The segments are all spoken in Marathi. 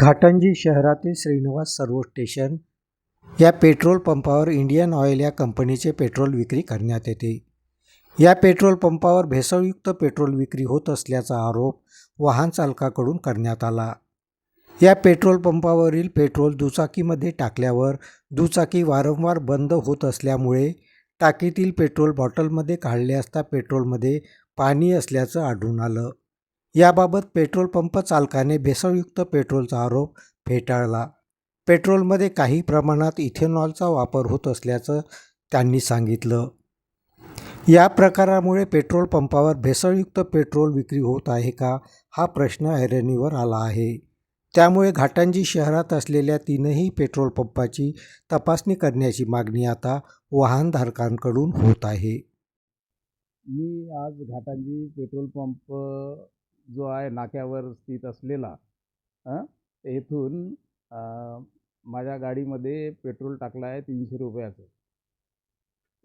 घाटंजी शहरातील श्रीनिवास सर्वो स्टेशन या पेट्रोल पंपावर इंडियन ऑइल या कंपनीचे पेट्रोल विक्री करण्यात येते. या पेट्रोल पंपावर भेसळयुक्त पेट्रोल विक्री होत असल्याचा आरोप वाहन चालकाकडून करण्यात आला. या पेट्रोल पंपावरील पेट्रोल दुचाकीमध्ये टाकल्यावर दुचाकी वारंवार बंद होत असल्यामुळे टाकीतील पेट्रोल बॉटलमध्ये काढले असता पेट्रोलमध्ये पाणी असल्याचं आढळून आलं. याबाबत पेट्रोल पंप चालकाने भेसळयुक्त पेट्रोलचा आरोप फेटाळला. पेट्रोलमध्ये काही प्रमाणात इथेनॉलचा वापर होत असल्याचं त्यांनी सांगितलं. या प्रकारामुळे पेट्रोल पंपावर भेसळयुक्त पेट्रोल विक्री होत आहे का हा प्रश्न ऐरणीवर आला आहे. त्यामुळे घाटांजी शहरात असलेल्या तीनही पेट्रोल पंपाची तपासणी करण्याची मागणी आता वाहनधारकांकडून होत आहे. मी आज घाटांजी पेट्रोल पंप जो आहे नाक्यावर स्थित असलेला येथून माझ्या गाडीमध्ये पेट्रोल टाकलं आहे तीनशे रुपयाचं.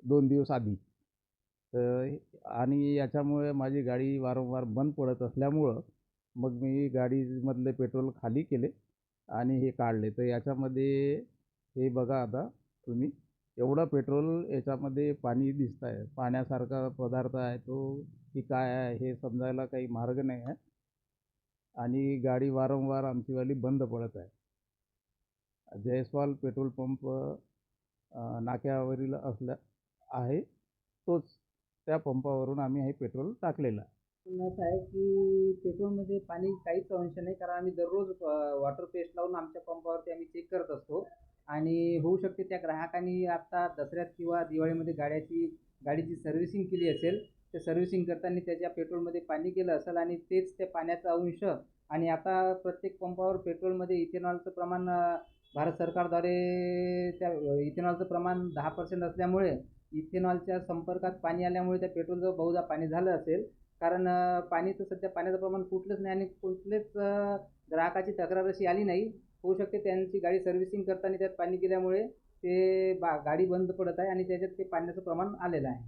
दोन दिवस आधी. तर आणि याच्यामुळे माझी गाडी वारंवार बंद पडत असल्यामुळं मग मी गाडीमधले पेट्रोल खाली केले आणि हे काढले. तर याच्यामध्ये हे बघा आता तुम्ही. एवढं पेट्रोल याच्यामध्ये पाणी दिसत आहे. पाण्यासारखा पदार्थ आहे तो की काय आहे हे समजायला काही मार्ग नाही आहे. आणि गाडी वारंवार आमचीवाली बंद पडत आहे. जयस्वाल पेट्रोल पंप नाक्यावरील असल्या आहे तोच त्या पंपावरून आम्ही हे पेट्रोल टाकलेलं आहे. असं आहे की पेट्रोलमध्ये पाणी काहीच अंश नाही कारण आम्ही दररोज वॉटर पेस्ट लावून आमच्या पंपावरती आम्ही चेक करत असतो. आणि होऊ शकते त्या ग्राहकांनी आता दसऱ्यात किंवा दिवाळीमध्ये गाड्याची गाडीची सर्व्हिसिंग केली असेल ते सर्व्हिसिंग करताना त्याच्या पेट्रोलमध्ये पाणी गेलं असेल आणि तेच त्या पाण्याचा अंश आणि आता प्रत्येक पंपावर पेट्रोलमध्ये इथेनॉलचं प्रमाण भारत सरकारद्वारे त्या इथेनॉलचं प्रमाण दहा पर्सेंट असल्यामुळे इथेनॉलच्या संपर्कात पाणी आल्यामुळे त्या पेट्रोलचं बहुधा पाणी झालं असेल. कारण पाणी तर सध्या पाण्याचं प्रमाण कुठलंच नाही आणि कुठलेच ग्राहकाची तक्रार अशी आली नाही. होऊ शकते. त्यांची गाडी सर्व्हिसिंग करताना त्यात पाणी गेल्यामुळे ते बा गाडी बंद पडत आहे आणि त्याच्यात ते पाण्याचं प्रमाण आलेलं आहे.